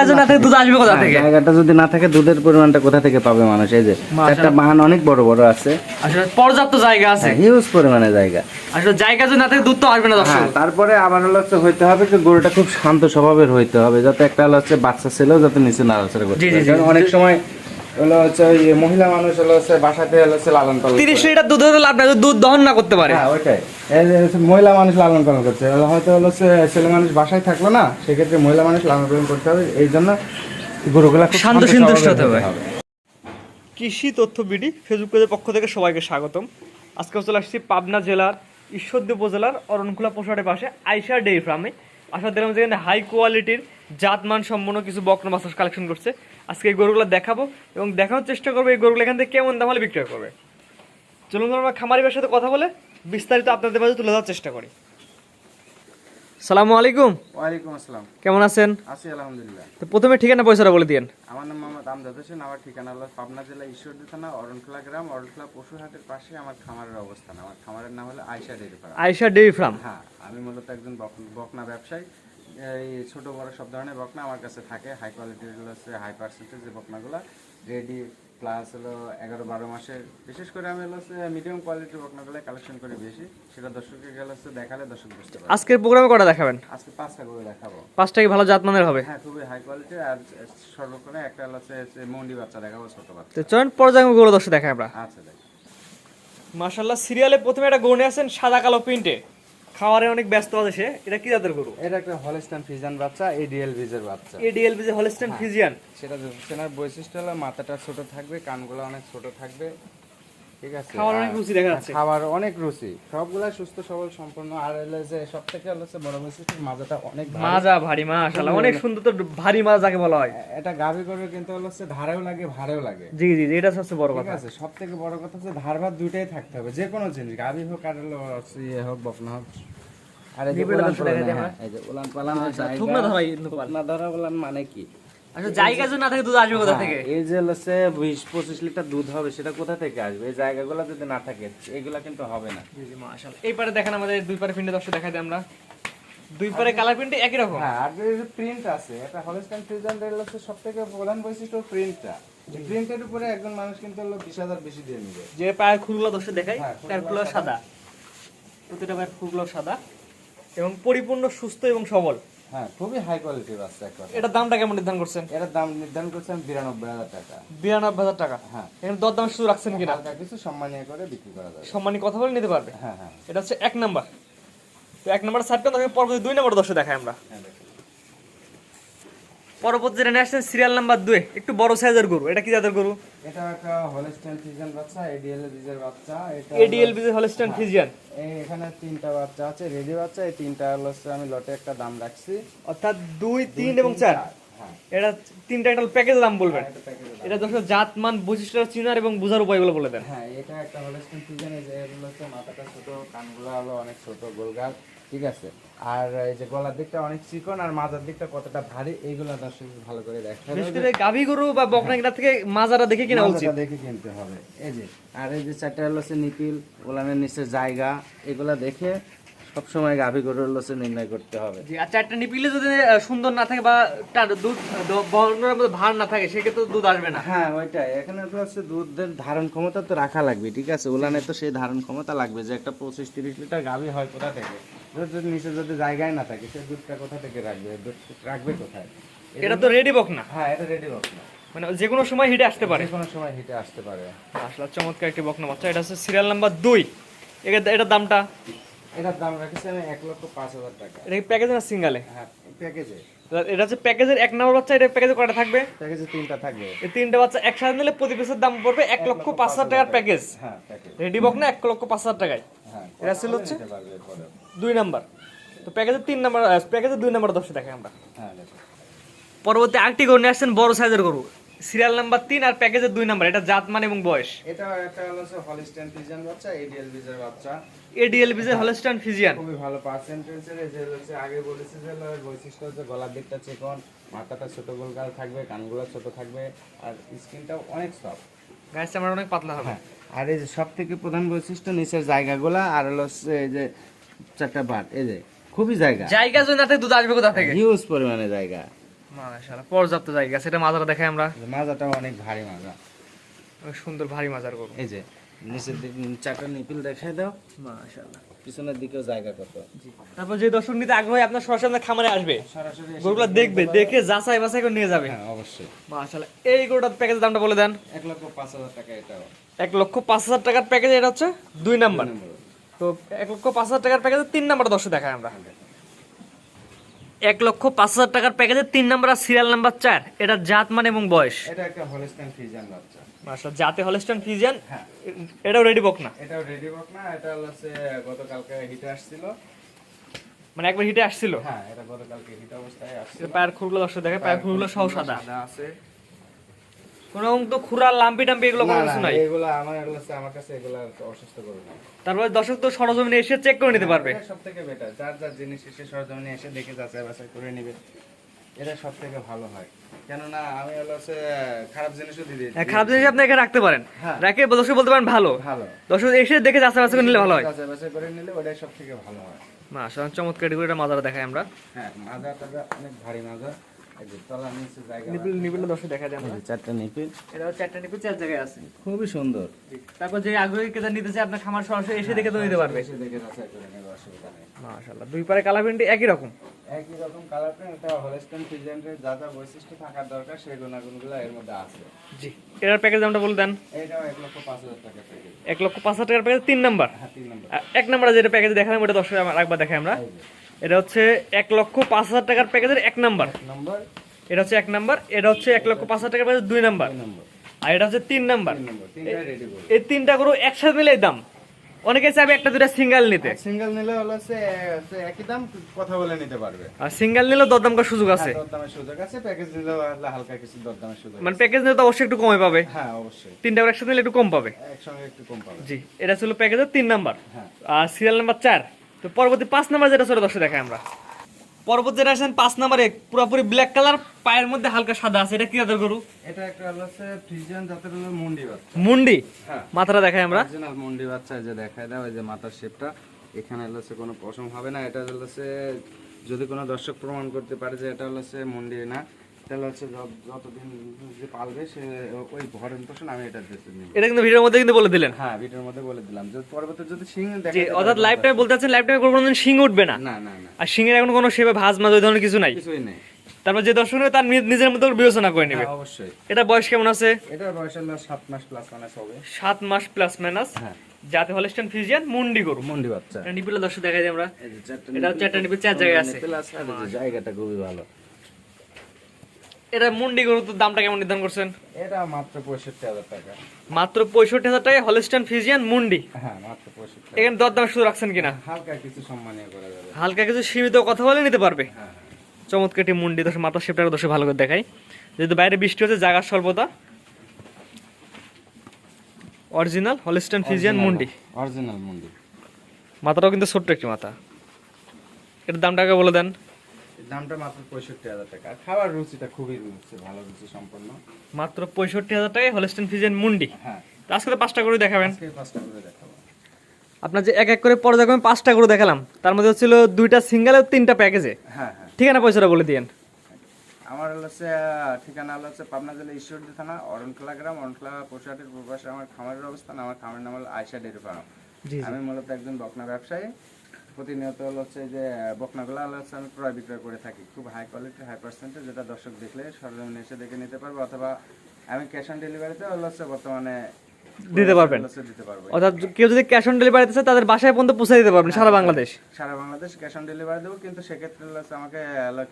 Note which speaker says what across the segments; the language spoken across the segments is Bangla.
Speaker 1: জায়গা যদি না থাকে দুধ আসবে কোথা
Speaker 2: হ্যাঁ,
Speaker 1: থেকে?
Speaker 2: জায়গাটা যদি না থাকে দুধের পরিমাণটা কোথা থেকে পাবে মানুষ? এই যে একটা বাহান অনেক বড় বড় আছে।
Speaker 1: আসলে পর্যাপ্ত জায়গা আছে।
Speaker 2: হিউজ পরিমাণে জায়গা।
Speaker 1: আসলে জায়গা যদি না থাকে দুধ তো আসবে না দর্শক।
Speaker 2: হ্যাঁ তারপরে আমার হলো হচ্ছে হইতে হবে যে গরুটা খুব শান্ত স্বভাবের হইতে হবে যাতে একটা হলো হচ্ছে বাচ্চা ছেলেও যাতে নিচে না করতে অনেক সময় হলো হচ্ছে ওই মহিলা মানুষ হলো হচ্ছে বাসাতে হলো হচ্ছে লালন পালন
Speaker 1: তিরিশ লিটার দুধ হলে লাভ দুধ দহন না করতে পারে?
Speaker 2: হ্যাঁ ওইটাই। এই যে হচ্ছে মহিলা মানুষ লালন পালন করছে। হয়তো হলো হচ্ছে ছেলে মানুষ বাসায় থাকল না সেক্ষেত্রে মহিলা মানুষ লালন পালন করতে হবে। এই জন্য গরুগুলা
Speaker 1: শান্ত
Speaker 2: শান্ত
Speaker 1: হতে হবে। কৃষি তথ্য বিডি ফেসবুক পেজের পক্ষ থেকে সবাইকে স্বাগতম। আজকে চলে আসছি পাবনা জেলার ঈশ্বরদী উপজেলার অরণখোলা পশুহাটের পাশে আইসা ডেইরি ফার্মে। আশা দিলাম যেখানে হাই কোয়ালিটির জাতমান সম্পন্ন কিছু বকনা মাছ কালেকশন করছে। আজকে এই গরুগুলো দেখাবো এবং দেখানোর চেষ্টা করব এই গরুগুলো এখান থেকে কেমন দাম হলে বিক্রয় করবে। চলুন আমরা খামারিবার সাথে কথা বলে বিস্তারিত আপনাদের মাঝে তুলে দেওয়ার চেষ্টা করি। সালামু আলাইকুম।
Speaker 2: ওয়ালাইকুম আসসালাম।
Speaker 1: কেমন আছেন?
Speaker 2: আছি আলহামদুলিল্লাহ।
Speaker 1: তো প্রথমে ঠিকানা পয়সাটা বলে দিন
Speaker 2: আমার নাম মোহাম্মদ আমজাদ হোসেন আমার ঠিকানা হলো পাবনা জেলা ঈশ্বরদী থানা অরণখোলা গ্রাম। অরণখোলা পশুহাটের পাশে আমার খামারের অবস্থান। আমার খামারের নাম হলো ফার্ম।
Speaker 1: Dairy farm.
Speaker 2: হ্যাঁ আমি মূলত একজন বক- বকনা ব্যবসায়ী। এই ছোট বড় সব ধরনের বকনা আমার কাছে থাকে। হাই কোয়ালিটির হচ্ছে হাই পার্সেন্টেজ যে বকনাগুলো। রেডি প্লাস হলো এগারো বারো মাসের। বিশেষ করে আমি হলো মিডিয়াম কোয়ালিটির বকনাগুলো কালেকশন করি বেশি। সেটা দর্শকের গেলে হচ্ছে দেখালে দর্শক বুঝতে
Speaker 1: আজকের প্রোগ্রামে কটা দেখাবেন?
Speaker 2: আজকে পাঁচটা করে দেখাবো।
Speaker 1: পাঁচটা কি ভালো জাতমানের হবে?
Speaker 2: হ্যাঁ খুবই হাই কোয়ালিটি আর সর্বক্ষণে একটা হচ্ছে মন্ডি বাচ্চা দেখাবো ছোট বাচ্চা।
Speaker 1: তো চলেন পর্যায়ে গরু দর্শক দেখাই আমরা।
Speaker 2: আচ্ছা দেখ।
Speaker 1: মাশাল্লাহ সিরিয়ালে প্রথমে একটা গরু আছেন সাদা কালো প্রিন্টে। খাওয়ারে অনেক ব্যস্ত আছে সে। এটা কি জাতের গরু?
Speaker 2: এটা একটা হলস্টাইন ফিজিয়ান বাচ্চা এডিএল ভিজের বাচ্চা।
Speaker 1: এডিএল ভিজে হলস্টাইন ফিজিয়ান
Speaker 2: সেটা সেনার বৈশিষ্ট্য হলো মাথাটা ছোট থাকবে কানগুলো অনেক ছোট থাকবে। ঠিক আছে
Speaker 1: খাওয়ার অনেক রুচি দেখা যাচ্ছে।
Speaker 2: খাবার অনেক রুচি। সবগুলা সুস্থ সবল সম্পূর্ণ। আর হলো যে সব থেকে হলো যে বড় বৈশিষ্ট্য মাজাটা অনেক
Speaker 1: মাজা ভারী অনেক সুন্দর তো ভারী মাছ যাকে বলা হয়।
Speaker 2: এটা গাভী কিন্তু হলো ধারেও লাগে ভারেও লাগে।
Speaker 1: জি জি এটা সবচেয়ে বড়
Speaker 2: ঠিক
Speaker 1: কথা।
Speaker 2: আছে সব থেকে বড় কথা হচ্ছে ধার ভাত দুইটাই থাকতে হবে যে কোনো জিনিস গাভী হোক আর হলো ইয়ে হোক বকনা হোক। আর এই যে পালান, হ্যাঁ,
Speaker 1: থুকনা ধরা
Speaker 2: উলান মানে কি?
Speaker 1: আচ্ছা জায়গা যদি না থাকে দুধ আসবে কোথা থেকে?
Speaker 2: হ্যাঁ, এই যে হচ্ছে বিশ পঁচিশ লিটার দুধ হবে সেটা কোথা থেকে আসবে? এই জায়গাগুলো যদি না থাকে এগুলা কিন্তু হবে না।
Speaker 1: জি জি মাশাল্লাহ এই পারে দেখেন আমাদের দুই পারে প্রিন্টে দর্শক দেখাই দিই আমরা। দুই পারে কালার প্রিন্টে একই রকম?
Speaker 2: হ্যাঁ আর যে প্রিন্ট আছে এটা হলস্টাইন ফ্রিজান হচ্ছে সব থেকে প্রধান বৈশিষ্ট্য প্রিন্টটা। প্রিন্টের উপরে একজন মানুষ কিন্তু হলো বিশ হাজার বেশি দিয়ে নেবে।
Speaker 1: যে পায়ের খুরগুলো দর্শক দেখাই
Speaker 2: হ্যাঁ, খুরগুলো
Speaker 1: সাদা। প্রতিটা পায়ের খুরগুলো সাদা এবং পরিপূর্ণ সুস্থ এবং সবল।
Speaker 2: হ্যাঁ খুবই হাই কোয়ালিটির বাচ্চা
Speaker 1: এটার দামটা কেমন নির্ধারণ করছেন?
Speaker 2: এটার দাম নির্ধারণ করছেন বিরানব্বই হাজার টাকা।
Speaker 1: বিরানব্বই হাজার টাকা।
Speaker 2: হ্যাঁ।
Speaker 1: এখানে দর দাম শুধু রাখছেন কিনা?
Speaker 2: হালকা কিছু সম্মানীয় করে বিক্রি করা যাবে।
Speaker 1: সম্মানী কথা বলে নিতে পারবে?
Speaker 2: হ্যাঁ হ্যাঁ।
Speaker 1: এটা হচ্ছে এক নাম্বার। তো এক নাম্বার সাইড করে পরবর্তী দুই নাম্বার দর্শক দেখাই আমরা।
Speaker 2: হ্যাঁ।
Speaker 1: পরবর্তী যেটা নিয়ে আসছেন সিরিয়াল নাম্বার দুই একটু বড় সাইজের গরু এটা কি জাতের গরু?
Speaker 2: এটা একটা হলস্টাইন ফ্রিজান বাচ্চা এডিএল বীজের বাচ্চা এটা
Speaker 1: এডিএল বিজে হলস্টাইন ফিজিয়ান
Speaker 2: এই এখানে তিনটা বাচ্চা আছে রেডি বাচ্চা এই তিনটা আমি লটে একটা দাম রাখছি।
Speaker 1: অর্থাৎ দুই তিন এবং চার?
Speaker 2: হ্যাঁ।
Speaker 1: এটা তিনটা একটা প্যাকেজ দাম বলবেন?
Speaker 2: এটা প্যাকেজে
Speaker 1: দর্শক জাত মান বৈশিষ্ট্য চিনার এবং বোঝার উপায়গুলো বলে দেন।
Speaker 2: হ্যাঁ এটা একটা হলস্টাইন ফ্রিজান এই যে মাথাটা ছোট কানগুলো হলো অনেক ছোট গোলগাল। ঠিক আছে? আর এই যে গলার দিকটা অনেক চিকন আর মাজার দিকটা কতটা ভারী এইগুলো দর্শক ভালো করে দেখা
Speaker 1: বিশেষ করে গাভী গরু বা বকনা কিনা থেকে মাজারা দেখে কিনা উচিত।
Speaker 2: দেখে কিনতে হবে। এই যে আর এই যে চারটা হলো নিপিল ওলানের নিচে জায়গা এগুলা দেখে সবসময় গাভী গরুর হচ্ছে নির্ণয় করতে হবে।
Speaker 1: জি আর চারটা নিপিলে যদি সুন্দর না থাকে বা তার দুধ বর্ণের মধ্যে ভার না থাকে সেক্ষেত্রে দুধ আসবে না।
Speaker 2: হ্যাঁ ওইটাই। এখানে তো হচ্ছে দুধের ধারণ ক্ষমতা তো রাখা লাগবে ঠিক আছে? উলানে তো সেই ধারণ ক্ষমতা লাগবে যে একটা পঁচিশ তিরিশ লিটার গাভী হয় কোথা থেকে? যদি নিচে যদি জায়গায় না থাকে সে দুধটা কোথা থেকে রাখবে? রাখবে কোথায়?
Speaker 1: এটা তো রেডি বকনা
Speaker 2: হ্যাঁ এটা রেডি বকনা
Speaker 1: মানে যে কোনো সময় হিটে আসতে পারে।
Speaker 2: যে কোনো সময় হিটে আসতে পারে।
Speaker 1: আসলে চমৎকার একটি বকনা বাচ্চা। এটা হচ্ছে সিরিয়াল নাম্বার দুই। এটা- এটার দামটা?
Speaker 2: এটার দাম রাখেছি আমি এক লক্ষ পাঁচ হাজার টাকা।
Speaker 1: এটা প্যাকেজ না সিঙ্গালে
Speaker 2: হ্যাঁ প্যাকেজে
Speaker 1: এটা হচ্ছে প্যাকেজের এক নম্বর বাচ্চা এটা প্যাকেজে কটা থাকবে?
Speaker 2: প্যাকেজে তিনটা থাকবে।
Speaker 1: এই তিনটা বাচ্চা একসাথে নিলে প্রতি পিসের দাম পড়বে এক লক্ষ পাঁচ হাজার টাকার প্যাকেজ
Speaker 2: হ্যাঁ
Speaker 1: বকনা এক লক্ষ পাঁচ হাজার টাকায়।
Speaker 2: হ্যাঁ
Speaker 1: এটা ছিল হচ্ছে? দুই নাম্বার। তো প্যাকেজের তিন নাম্বার প্যাকেজের দুই নাম্বার দশে দেখে আমরা।
Speaker 2: হ্যাঁ
Speaker 1: পরবর্তী আরেকটি গরু নিয়ে আসছেন বড় সাইজের গরু। সিরিয়াল নাম্বার তিন আর প্যাকেজের দুই নাম্বার এটা জাত মান এবং বয়স।
Speaker 2: এটা একটা হলো হলিস্টাইন ফিজিয়ান বাচ্চা এডিএল বীজের বাচ্চা।
Speaker 1: এডিএল বিজের হলস্টান ফিজিয়ান
Speaker 2: খুবই ভালো পার্সেন্টেজের যে হচ্ছে আগে বলেছি যে বৈশিষ্ট্য হচ্ছে গলার দিকটা চিকন মাথাটা ছোট গোলগাল থাকবে কানগুলো ছোট থাকবে আর স্কিনটাও অনেক সফট
Speaker 1: গাছ চামড়া অনেক পাতলা হবে।
Speaker 2: হ্যাঁ আর এই যে সব থেকে প্রধান বৈশিষ্ট্য নিচের জায়গাগুলা আর হলো যে চারটা পাট এই যে খুবই জায়গা।
Speaker 1: জায়গা যদি না থাকে দুধ আসবে কোথা থেকে?
Speaker 2: হিউজ পরিমাণে জায়গা।
Speaker 1: মাশাআল্লাহ পর্যাপ্ত জায়গা এটা মাজারা দেখাই আমরা।
Speaker 2: মাজাটাও অনেক ভারী মাজা।
Speaker 1: সুন্দর ভারী মাজার করব
Speaker 2: এই যে নিচের দিকে চারটা নিপিল দেখাই দাও।
Speaker 1: মাশাআল্লাহ।
Speaker 2: পিছনের দিকেও জায়গা কত।
Speaker 1: তারপর যে দর্শক নিতে আগ্রহী আপনার সরাসরি আপনার খামারে আসবে।
Speaker 2: সরাসরি
Speaker 1: গরুগুলো দেখবে দেখে যাচাই বাছাই করে নিয়ে যাবে।
Speaker 2: হ্যাঁ অবশ্যই।
Speaker 1: মাশাআল্লাহ এই গরুটার প্যাকেজের দামটা বলে দেন।
Speaker 2: এক লক্ষ পাঁচ হাজার টাকা এটাও।
Speaker 1: এক লক্ষ পাঁচ হাজার টাকার প্যাকেজ এটা হচ্ছে দুই নাম্বার। তো এক লক্ষ পাঁচ হাজার টাকার প্যাকেজে তিন নাম্বার দর্শক দেখায় আমরা। এক লক্ষ পাঁচ হাজার টাকার প্যাকেজে তিন নাম্বার আর সিরিয়াল নাম্বার চার। এটা জাত মান এবং বয়স।
Speaker 2: এটা একটা হলিস্টাইন ফিজিয়ান বাচ্চা।
Speaker 1: মাশাআল্লাহ জাতে হলস্টাইন ফিজিয়ান
Speaker 2: হ্যাঁ।
Speaker 1: এটাও রেডি বক না?
Speaker 2: এটাও রেডি বক না এটা হচ্ছে গতকালকে হিটে আসছিল।
Speaker 1: মানে একবার হিটে আসছিল?
Speaker 2: হ্যাঁ এটা গতকালকে হিট অবস্থায় আসছিল।
Speaker 1: পায়ের খুরগুলো দর্শক দেখে পায়ের খুরগুলো সহ সাদা
Speaker 2: আছে।
Speaker 1: কোনো তো খুরা লাম্পি টাম্পি এগুলো কোনো কিছু নাই।
Speaker 2: এগুলো আমার এগুলো আমার কাছে এগুলো অসুস্থ করবে না
Speaker 1: তারপরে দর্শক তো সরজমিনে এসে চেক করে নিতে পারবে।
Speaker 2: সব থেকে বেটার যার যার জিনিস এসে সরজমিনে এসে দেখে যাচাই বাছাই করে নিবে এটা সব থেকে ভালো হয়। কেননা আমি হলো হচ্ছে খারাপ জিনিসও দিয়ে দিই
Speaker 1: খারাপ জিনিস আপনি এখানে রাখতে পারেন।
Speaker 2: হ্যাঁ।
Speaker 1: রাখে দর্শক বলতে পারেন ভালো।
Speaker 2: ভালো।
Speaker 1: দর্শক এসে দেখে যাচাই বাছাই করে নিলে ভালো হয়।
Speaker 2: যাচাই বাছাই করে নিলে ওটাই সব থেকে ভালো হয়।
Speaker 1: মাশাআল্লাহ চমৎকার মাজারা দেখাই আমরা।
Speaker 2: হ্যাঁ অনেক ভারী মাজা
Speaker 1: নিপিল নিপিল দর্শক দেখা যায় আমরা
Speaker 2: চারটা নিপিল।
Speaker 1: এটা চারটা নিপিল চার জায়গায় আছে।
Speaker 2: খুবই সুন্দর।
Speaker 1: তারপর যে আগ্রহী ক্রেতা নিতে চায় আপনার খামার সরাসরি এসে দেখে তো নিতে পারবে।
Speaker 2: এসে দেখে যাচাই করে নেবে অসুবিধা নেই।
Speaker 1: মাশাআল্লাহ দুই পারে কালার প্রিন্ট একই রকম।
Speaker 2: একই রকম কালার প্রিন্ট এটা হলস্টেন ফিজেন্টের যা যা বৈশিষ্ট্য থাকার দরকার সেই গুণাগুণগুলো এর মধ্যে আছে।
Speaker 1: জি এটার প্যাকেজ দামটা বলে দেন।
Speaker 2: লক্ষ টাকা প্যাকেজ
Speaker 1: লক্ষ টাকার প্যাকেজ তিন নাম্বার।
Speaker 2: হ্যাঁ তিন নম্বর।
Speaker 1: এক নাম্বার যেটা প্যাকেজ দেখালাম ওটা দর্শক আমার একবার দেখাই আমরা। এটা হচ্ছে এক লক্ষ পাঁচ হাজার টাকার প্যাকেজের এক নাম্বার। এটা হচ্ছে এক নাম্বার এটা হচ্ছে এক লক্ষ পাঁচ হাজার টাকার প্যাকেজ দুই নাম্বার। আর এটা হচ্ছে তিন নাম্বার। এই তিনটা গরু একসাথে এই দাম। অনেকে চাইবে একটা দুটা সিঙ্গেল নিতে।
Speaker 2: সিঙ্গেল নিলে হলো সে একই দাম কথা বলে নিতে পারবে।
Speaker 1: আর সিঙ্গেল নিলেও দরদাম করার সুযোগ আছে।
Speaker 2: দরদামের সুযোগ আছে প্যাকেজ হলে হালকা কিছু দরদামের সুযোগ
Speaker 1: মানে প্যাকেজ নিলে তো অবশ্যই একটু কমে পাবে।
Speaker 2: হ্যাঁ অবশ্যই।
Speaker 1: তিনটা করে একসাথে নিলে একটু কম পাবে।
Speaker 2: একসঙ্গে একটু কম পাবে।
Speaker 1: জি এটা ছিল প্যাকেজের তিন নাম্বার।
Speaker 2: হ্যাঁ।
Speaker 1: আর সিরিয়াল নাম্বার চার। তো পরবর্তী পাঁচ নাম্বার যেটা ছিল দর্শক দেখাই আমরা। পরবর্তী যেটা আসেন পাঁচ নাম্বারে পুরোপুরি ব্ল্যাক কালার পায়ের মধ্যে হালকা সাদা আছে। এটা কি জাতের গরু?
Speaker 2: এটা একটা হলো সে ফ্রিজিয়ান জাতের হলো মুন্ডি বাচ্চা।
Speaker 1: মুন্ডি?
Speaker 2: হ্যাঁ।
Speaker 1: মাথাটা দেখাই আমরা।
Speaker 2: অরিজিনাল মুন্ডি বাচ্চা এই যে দেখায় দাও এই যে মাথার শেপটা এখানে হলো সে কোনো পশম হবে না এটা হলো সে যদি কোনো দর্শক প্রমাণ করতে পারে যে এটা হলো সে মুন্ডি না। তাহলে হচ্ছে যতদিন যে পালবে সে ওই পোষণ আমি এটা
Speaker 1: এটা কিন্তু ভিডিওর মধ্যে কিন্তু বলে দিলেন।
Speaker 2: হ্যাঁ ভিডিওর মধ্যে বলে দিলাম। পরবর্তী যদি
Speaker 1: যে
Speaker 2: দেখে
Speaker 1: অর্থাৎ লাইফ টাইম বলতে চাচ্ছেন লাইফ টাইমে শিং উঠবে না।
Speaker 2: না না
Speaker 1: আর শিঙের এখন কোনো সেবে ভাজ ওই ধরনের কিছু নাই।
Speaker 2: কিছুই নেই।
Speaker 1: তারপর যে দর্শক তার নিজের মতো বিবেচনা করে নেবে।
Speaker 2: হ্যাঁ, অবশ্যই।
Speaker 1: এটা বয়স কেমন আছে?
Speaker 2: এটার বয়স হলো সাত মাস প্লাস মানে হবে।
Speaker 1: সাত মাস প্লাস মাইনাস
Speaker 2: হ্যাঁ।
Speaker 1: যাতে হলস্টেন ফিজিয়ান মুন্ডি গরু।
Speaker 2: মুন্ডি বাচ্চা।
Speaker 1: এটা নিপিলে দর্শক দেখা যায় আমরা।
Speaker 2: যে
Speaker 1: এটা চারটা নিপিল চার জায়গায় আছে।
Speaker 2: যে জায়গাটা খুবই ভালো।
Speaker 1: এটা মুন্ডি গরু তো দামটা কেমন নির্ধারণ করছেন?
Speaker 2: এটা মাত্র পঁয়ষট্টি হাজার টাকা।
Speaker 1: মাত্র পঁয়ষট্টি হাজার টাকায় হলস্টেন ফিজিয়ান মুন্ডি।
Speaker 2: হ্যাঁ মাত্র পঁয়ষট্টি
Speaker 1: এখানে দরদাম শুধু রাখছেন কিনা?
Speaker 2: হালকা কিছু সম্মানীয় করা যাবে।
Speaker 1: হালকা কিছু সীমিত কথা বলে নিতে পারবে।
Speaker 2: হ্যাঁ
Speaker 1: চমৎকার একটি মুন্ডি দশ মাথা শেপটাকে দশে ভালো করে দেখাই। যেহেতু বাইরে বৃষ্টি হচ্ছে জায়গার স্বল্পতা। অরিজিনাল হলিস্টান ফিজিয়ান মুন্ডি।
Speaker 2: অরিজিনাল মুন্ডি।
Speaker 1: মাথাটাও কিন্তু ছোট্ট একটি মাথা। এটার দামটাকে বলে দেন।
Speaker 2: দামটা মাত্র পঁয়ষট্টি হাজার টাকা। খাবার রুচিটা খুবই রুচি ভালো রুচি সম্পন্ন।
Speaker 1: মাত্র পঁয়ষট্টি হাজার টাকায় হলিস্টান ফিজেন মুন্ডি
Speaker 2: হ্যাঁ।
Speaker 1: আজকে তো পাঁচটা করে দেখাবেন।
Speaker 2: পাঁচটা করে দেখাবো।
Speaker 1: আপনার যে এক এক করে পরে পর্যায়ক্রমে পাঁচটা করে দেখালাম। তার মধ্যে হচ্ছিল দুইটা সিঙ্গেল আর তিনটা প্যাকেজে
Speaker 2: হ্যাঁ হ্যাঁ।
Speaker 1: ঠিকানা পয়সাটা বলে দিয়েন।
Speaker 2: আমার হলো হচ্ছে ঠিকানা হলো হচ্ছে পাবনা জেলা ঈশ্বরদী থানা অরণখোলা গ্রাম। অরণখোলা পশুহাটের পূর্বাসে আমার খামারের অবস্থান। আমার খামারের নাম হলো আয়সা ডেরি ফার্ম।
Speaker 1: জি।
Speaker 2: আমি মূলত একজন বকনা ব্যবসায়ী। প্রতিনিয়ত হচ্ছে যে বকনাগুলো হচ্ছে আমি ক্রয় বিক্রয় করে থাকি। খুব হাই কোয়ালিটি হাই পার্সেন্টেজ যেটা দর্শক দেখলে সরজমিনে এসে দেখে নিতে পারব অথবা আমি ক্যাশ অন ডেলিভারিতে হচ্ছে বর্তমানে
Speaker 1: দিতে পারবেন। অর্থাৎ কেউ যদি ক্যাশ অন চায় তাদের বাসায় পর্যন্ত পৌঁছে দিতে পারবেন সারা বাংলাদেশ।
Speaker 2: সারা বাংলাদেশ ক্যাশ অন ডেলিভারি দেবো কিন্তু সেক্ষেত্রে হচ্ছে আমাকে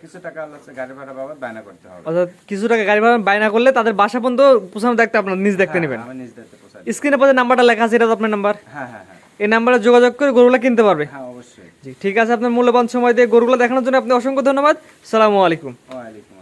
Speaker 2: কিছু টাকা হচ্ছে গাড়ি ভাড়া বাবদ বায়না করতে হবে।
Speaker 1: অর্থাৎ কিছু টাকা গাড়ি ভাড়া বায়না করলে তাদের বাসা পর্যন্ত পৌঁছানো দেখতে আপনার নিজ দেখতে
Speaker 2: হ্যাঁ,
Speaker 1: নেবেন।
Speaker 2: আমি নিজ দায়িত্বে পোষাই
Speaker 1: স্ক্রিনে নাম্বারটা লেখা আছে এটা তো আপনার নাম্বার
Speaker 2: হ্যাঁ হ্যাঁ হ্যাঁ।
Speaker 1: এই নাম্বারে যোগাযোগ করে গরুগুলো কিনতে পারবে।
Speaker 2: হ্যাঁ
Speaker 1: জি, ঠিক আছে, আপনার মূল্যবান সময় দিয়ে গরুগুলো দেখানোর জন্য আপনি অসংখ্য ধন্যবাদ। সালামু আলাইকুম।
Speaker 2: ওয়ালাইকুম